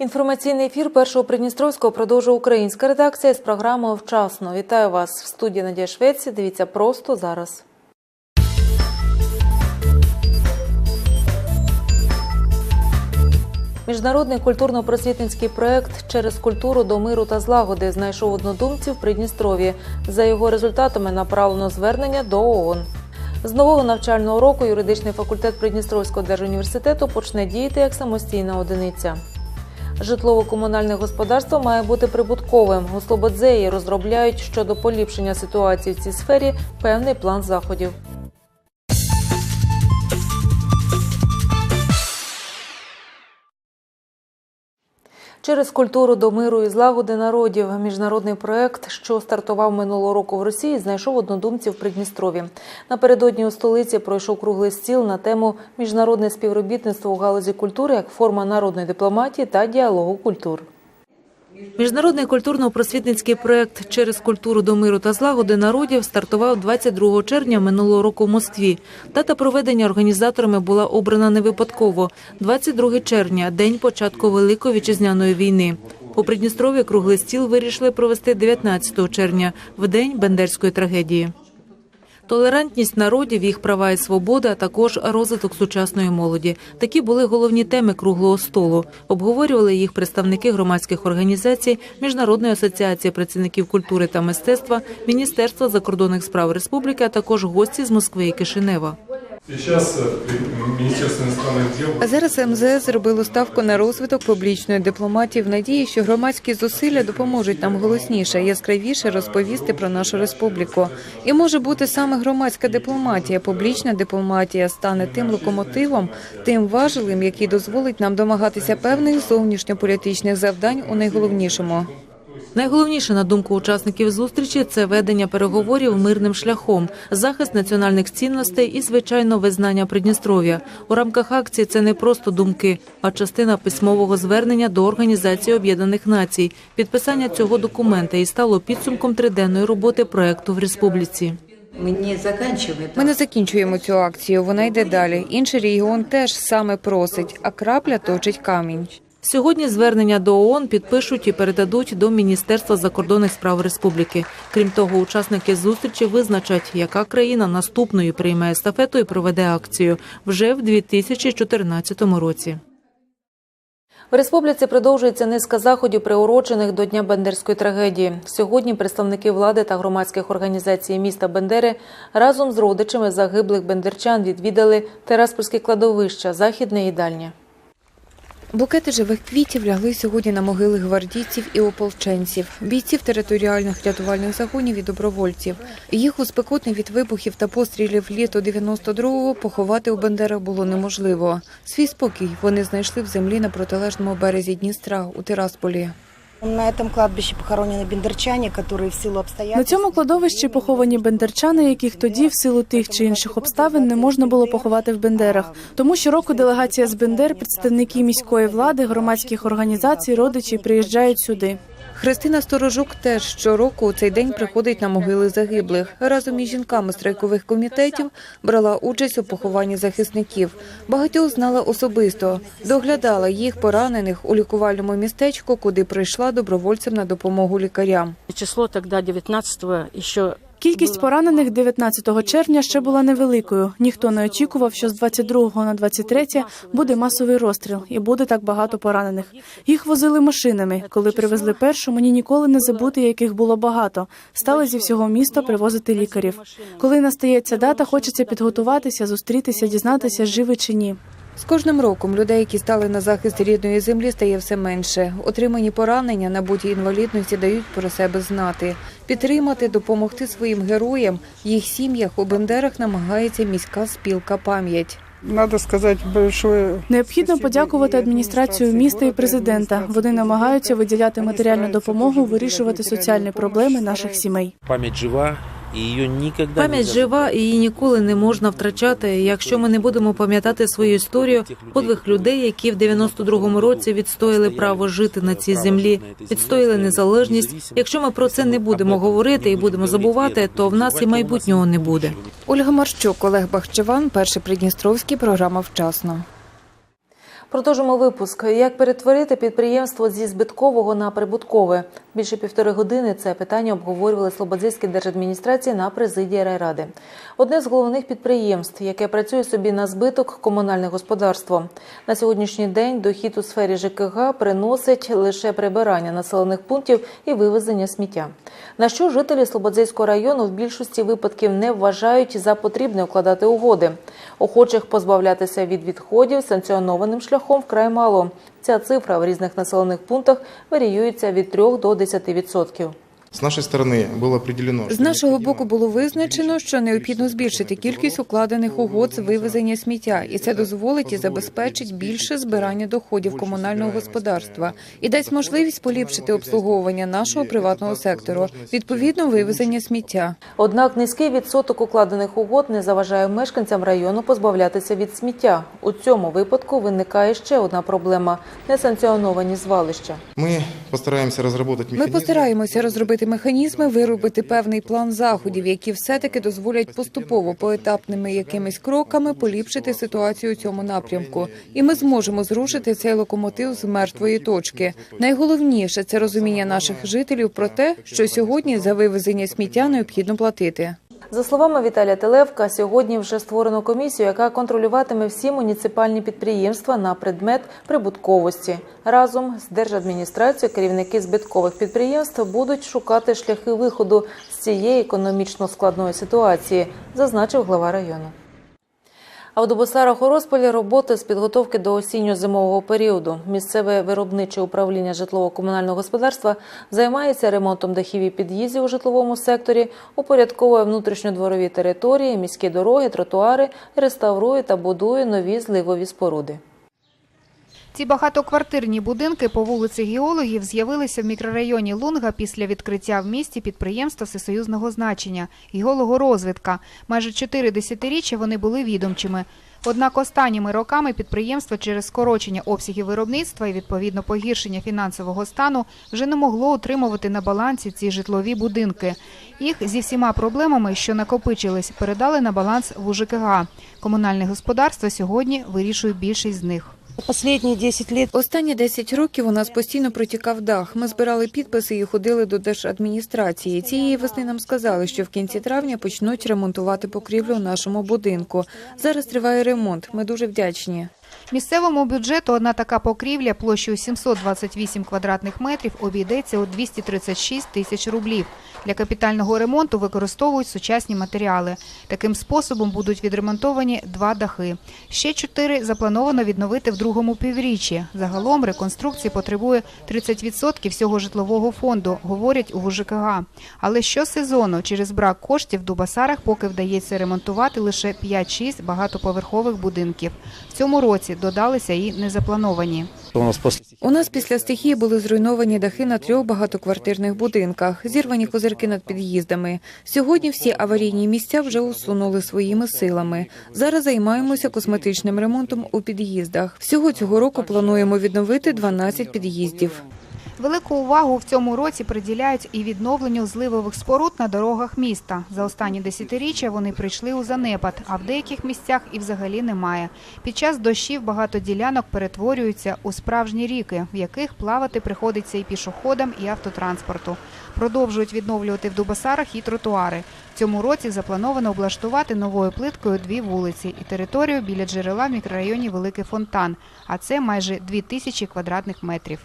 Інформаційний ефір першого Придністровського продовжує українська редакція з програмою Вчасно. Вітаю вас в студії Надія Швеці. Дивіться просто зараз. Міжнародний культурно-просвітницький проект через культуру до миру та злагоди знайшов однодумців в Придністров'ї. За його результатами направлено звернення до ООН. З нового навчального року юридичний факультет Придністровського держуніверситету почне діяти як самостійна одиниця. Житлово-комунальне господарство має бути прибутковим. У Слободзеї розробляють щодо поліпшення ситуації в цій сфері певний план заходів. Через культуру до миру і злагоди народів міжнародний проект, що стартував минулого року в Росії, знайшов однодумців в Придністрові. Напередодні у столиці пройшов круглий стіл на тему міжнародне співробітництво у галузі культури як форма народної дипломатії та діалогу культур. Міжнародний культурно-просвітницький проект через культуру до миру та злагоди народів стартував 22 червня минулого року в Москві. Дата проведення організаторами була обрана не випадково. 22 червня – день початку Великої вітчизняної війни. У Придністрові круглий стіл вирішили провести 19 червня, в день Бендерської трагедії. Толерантність народів, їх права і свободи, а також розвиток сучасної молоді. Такі були головні теми круглого столу. Обговорювали їх представники громадських організацій, Міжнародної асоціації працівників культури та мистецтва, Міністерства закордонних справ республіки, а також гості з Москви і Кишинева. Э, при- Министерство иностранных зараз МЗС зробило ставку на розвиток публічної дипломатії в надії, що громадські зусилля допоможуть нам голосніше, яскравіше розповісти про нашу республіку. І може бути саме громадська дипломатія, публічна дипломатія стане тим локомотивом, тим важелем, який дозволить нам домагатися певних зовнішньополітичних завдань у найголовнішому. Найголовніше на думку учасників зустрічі це ведення переговорів мирним шляхом, захист національних цінностей і, звичайно, визнання Придністров'я. У рамках акції це не просто думки, а частина письмового звернення до Організації Об'єднаних Націй. Підписання цього документа і стало підсумком триденної роботи проекту в республіці. Мы не. Ми не закінчуємо цю акцію. Вона йде далі. Інший регіон теж саме просить, а крапля точить камінь. Сьогодні звернення до ООН підпишуть і передадуть до Міністерства закордонних справ республіки. Крім того, учасники зустрічі визначать, яка країна наступною прийме естафету і проведе акцію вже в 2014 році. В республіці продовжується низка заходів, приурочених до Дня Бендерської трагедії. Сьогодні представники влади та громадських організацій міста Бендери разом з родичами загиблих бендерчан відвідали Тераспольське кладовище, західне і дальнє. Букети живих квітів лягли сьогодні на могили гвардійців і ополченців, бійців територіальних рятувальних загонів і добровольців. Їх у спекотний від вибухів та пострілів літо 92-го поховати у Бендерах було неможливо. Свій спокій вони знайшли в землі на протилежному березі Дністра у Тирасполі. На этом кладбище похоронены бендерчане, которые в силу обстоятельств... На цьому кладовищі поховані бендерчани, яких тоді, в силу тих чи інших обставин, не можна було поховати в Бендерах. Тому щороку делегація з Бендер, представники міської влади, громадських організацій, родичі приїжджають сюди. Христина Сторожук теж щороку у цей день приходить на могили загиблих. Разом із жінками страйкових комітетів брала участь у похованні захисників. Багатьох знала особисто, доглядала їх поранених у лікувальному містечку, куди прийшла добровольцем на допомогу лікарям. Число тоді 19-го еще Кількість поранених 19 червня ще була невеликою. Ніхто не очікував, що з 22 на 23 буде масовий розстріл і буде так багато поранених. Їх возили машинами. Коли привезли першу, мені ніколи не забути, яких було багато. Стали зі всього міста привозити лікарів. Коли настає ця дата, хочеться підготуватися, зустрітися, дізнатися, живі чи ні. З кожним роком людей, які стали на захист рідної землі, стає все менше. Отримані поранення, набуті інвалідності дають про себе знати. Підтримати, допомогти своїм героям, їх сім'ях у Бендерах намагається міська спілка пам'ять. Надо сказать большое Необхідно подякувати адміністрацію міста і президента. Вони намагаються виділяти матеріальну допомогу, вирішувати соціальні проблеми наших сімей. Память жива, и ее никогда Пам'ять жива і її ніколи не можна втрачати. Якщо ми не будемо пам'ятати свою історію, подвиг людей, які в 92-му році відстояли право жити на цій землі, відстояли незалежність. Якщо ми про це не будемо говорити і будемо забувати, то в нас і майбутнього не буде. Ольга Марщук, Олег Бахчеван, перший Придністровський, програма «Вчасно». Продовжимо випуск. Як перетворити підприємство зі збиткового на прибуткове? Більше півтори години це питання обговорювали Слободзейській держадміністрації на президії райради. Одне з головних підприємств, яке працює собі на збиток комунальне господарство. На сьогоднішній день дохід у сфері ЖКГ приносить лише прибирання населених пунктів і вивезення сміття. На що жителі Слободзейського району в більшості випадків не вважають за потрібне укладати угоди. Охочих позбавлятися від відходів санкціонованим шляхом вкрай мало. Ця цифра в різних населених пунктах варіюється від 3 до 10%. С нашей стороны было определено, З что нашого необходимо боку було визначено, що необхідно збільшити кількість укладених угод з вивезення сміття, і це дозволить і забезпечить більше збирання доходів комунального господарства і дасть можливість поліпшити обслуговування нашого приватного сектору, відповідно вивезення сміття. Однак низький відсоток укладених угод не заважає мешканцям району позбавлятися від сміття. У цьому випадку виникає ще одна проблема – несанкціоновані звалища. Мы постараемся разработать Ми механизмы. постараємося розробити механізми, виробити певний план заходів, які все-таки дозволять поступово поетапними якимись кроками поліпшити ситуацію у цьому напрямку. І ми зможемо зрушити цей локомотив з мертвої точки. Найголовніше це розуміння наших жителів про те, що сьогодні за вивезення сміття необхідно платити. За словами Віталія Телевка, сьогодні вже створено комісію, яка контролюватиме всі муніципальні підприємства на предмет прибутковості. Разом з держадміністрацією керівники збиткових підприємств будуть шукати шляхи виходу з цієї економічно складної ситуації, зазначив глава району. А в Дубосарах у розпалі роботи з підготовки до осінньо-зимового періоду. Місцеве виробниче управління житлово-комунального господарства займається ремонтом дахів і під'їздів у житловому секторі, упорядковує внутрішньодворові території, міські дороги, тротуари, реставрує та будує нові зливові споруди. Ці багатоквартирні будинки по вулиці Геологів з'явилися в мікрорайоні Лунга після відкриття в місті підприємства всесоюзного значення «Геологорозвідка». Майже чотири десятиріччя вони були відомчими. Однак останніми роками підприємство через скорочення обсягів виробництва і відповідно погіршення фінансового стану вже не могло утримувати на балансі ці житлові будинки. Їх зі всіма проблемами, що накопичились, передали на баланс в УЖКГ. Комунальне господарство сьогодні вирішує більшість з них. Последние 10 років Останні 10 років у нас постійно протікав дах. Ми збирали підписи і ходили до держадміністрації. Цієї весни нам сказали, що в кінці травня почнуть ремонтувати покрівлю у нашому будинку. Зараз триває ремонт. Ми дуже вдячні. Місцевому бюджету одна така покрівля площею 728 квадратних метрів обійдеться у 236 тисяч рублів. Для капітального ремонту використовують сучасні матеріали. Таким способом будуть відремонтовані два дахи. Ще чотири заплановано відновити в другому півріччі. Загалом реконструкції потребує 30% всього житлового фонду, говорять у ВЖКГ. Але щосезону через брак коштів в Дубасарах поки вдається ремонтувати лише 5-6 багатоповерхових будинків. В цьому році додалися і незаплановані. У нас після стихії були зруйновані дахи на трьох багатоквартирних будинках, зірвані козирки над під'їздами. Сьогодні всі аварійні місця вже усунули своїми силами. Зараз займаємося косметичним ремонтом у під'їздах. Всього цього року плануємо відновити 12 під'їздів. Велику увагу в цьому році приділяють і відновленню зливових споруд на дорогах міста. За останні десятиріччя вони прийшли у занепад, а в деяких місцях і взагалі немає. Під час дощів багато ділянок перетворюються у справжні ріки, в яких плавати приходиться і пішоходам, і автотранспорту. Продовжують відновлювати в Дубасарах і тротуари. В цьому році заплановано облаштувати новою плиткою дві вулиці і територію біля джерела в мікрорайоні Великий Фонтан, а це майже 2 тисячі квадратних метрів.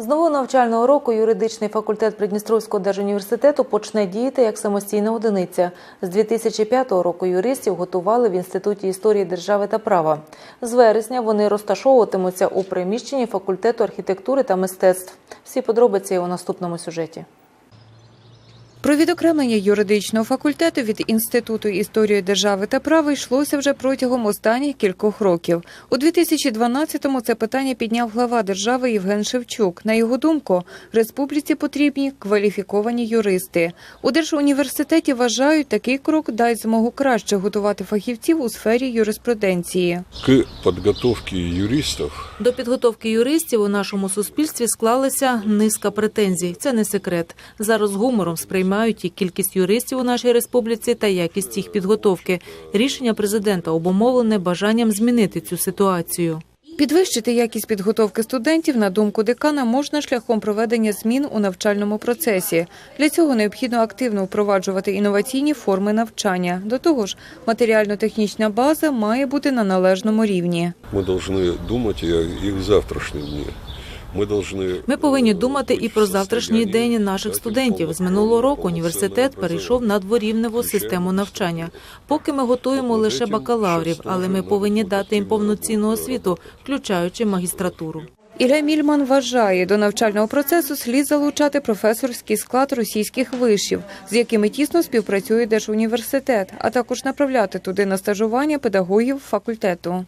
З нового навчального року юридичний факультет Придністровського держуніверситету почне діяти як самостійна одиниця. З 2005 року юристів готували в Інституті історії держави та права. З вересня вони розташовуватимуться у приміщенні факультету архітектури та мистецтв. Всі подробиці у наступному сюжеті. Про відокремлення юридичного факультету від Інституту історії держави та права йшлося вже протягом останніх кількох років. У 2012-му це питання підняв глава держави Євген Шевчук. На його думку, республіці потрібні кваліфіковані юристи. У держуніверситеті вважають, такий крок дасть змогу краще готувати фахівців у сфері юриспруденції. К подготовке юристов До підготовки юристів у нашому суспільстві склалася низка претензій. Це не секрет. Зараз гумором сприймають і кількість юристів у нашій республіці та якість їх підготовки. Рішення президента обумовлене бажанням змінити цю ситуацію. Підвищити якість підготовки студентів, на думку декана, можна шляхом проведення змін у навчальному процесі. Для цього необхідно активно впроваджувати інноваційні форми навчання. До того ж, матеріально-технічна база має бути на належному рівні. Мы должны думать и о их завтрашнем дне. Мы должны Ми повинні думати і про завтрашній день наших студентів. З минулого року університет перейшов на дворівневу систему навчання. Поки ми готуємо лише бакалаврів, але ми повинні дати їм повноцінну освіту, включаючи магістратуру. Ілля Мільман вважає, до навчального процесу слід залучати професорський склад російських вишів, з якими тісно співпрацює Держуніверситет, а також направляти туди на стажування педагогів факультету.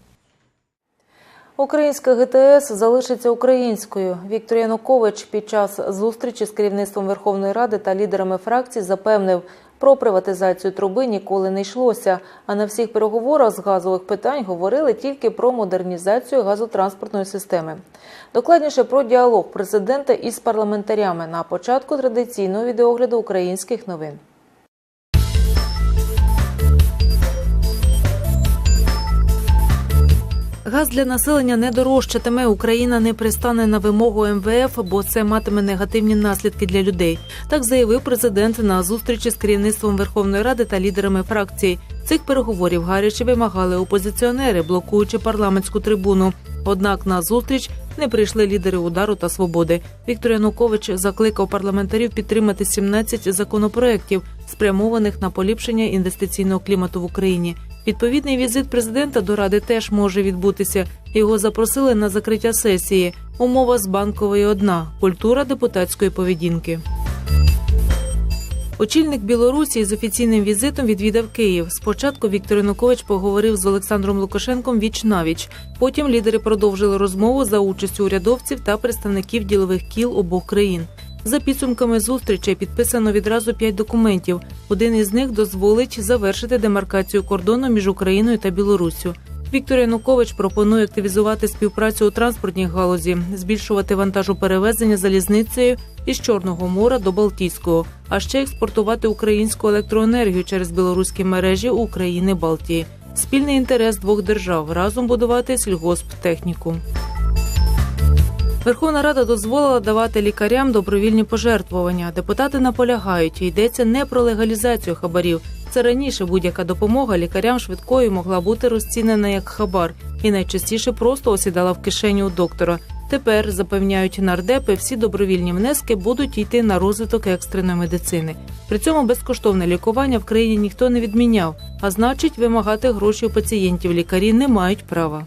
Українська ГТС залишиться українською. Віктор Янукович під час зустрічі з керівництвом Верховної Ради та лідерами фракцій запевнив, про приватизацію труби ніколи не йшлося. А на всіх переговорах з газових питань говорили тільки про модернізацію газотранспортної системи. Докладніше про діалог президента із парламентарями на початку традиційного відеогляду українських новин. Газ для населення не дорожчатиме. Україна не пристане на вимогу МВФ, бо це матиме негативні наслідки для людей. Так заявив президент на зустрічі з керівництвом Верховної Ради та лідерами фракцій. Цих переговорів гаряче вимагали опозиціонери, блокуючи парламентську трибуну. Однак на зустріч не прийшли лідери удару та свободи. Віктор Янукович закликав парламентарів підтримати 17 законопроєктів, спрямованих на поліпшення інвестиційного клімату в Україні. Відповідний візит президента до ради теж може відбутися. Його запросили на закриття сесії. Умова з банкової одна культура депутатської поведінки. Очільник Білорусі з офіційним візитом відвідав Київ. Спочатку Віктор Янукович поговорив з Олександром Лукашенком віч навіч. Потім лідери продовжили розмову за участю урядовців та представників ділових кіл обох країн. За підсумками зустрічей підписано відразу п'ять документів. Один із них дозволить завершити демаркацію кордону між Україною та Білоруссю. Віктор Янукович пропонує активізувати співпрацю у транспортній галузі, збільшувати вантажоперевезення залізницею із Чорного моря до Балтійського, а ще експортувати українську електроенергію через білоруські мережі України Балтії. Спільний інтерес двох держав разом будувати сільгосптехніку. Верховна Рада дозволила давати лікарям добровільні пожертвування. Депутати наполягають, йдеться не про легалізацію хабарів. Це раніше будь-яка допомога лікарям швидкої могла бути розцінена як хабар і найчастіше просто осідала в кишені у доктора. Тепер запевняють нардепи, всі добровільні внески будуть йти на розвиток екстреної медицини. При цьому безкоштовне лікування в країні ніхто не відміняв, а значить, вимагати гроші у пацієнтів лікарі не мають права.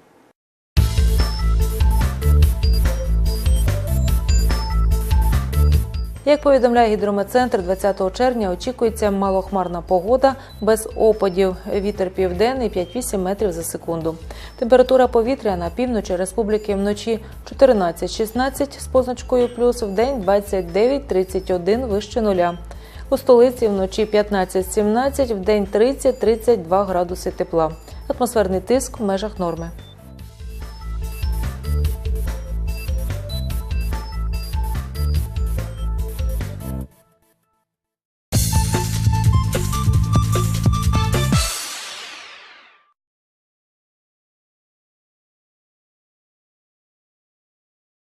Як повідомляє гідрометцентр, 20 червня очікується малохмарна погода без опадів. Вітер південний 5-8 метрів за секунду. Температура повітря на півночі республіки вночі 14-16 з позначкою плюс, в день 29-31 вище нуля. У столиці вночі 15-17, в день 30-32 градуси тепла. Атмосферний тиск в межах норми.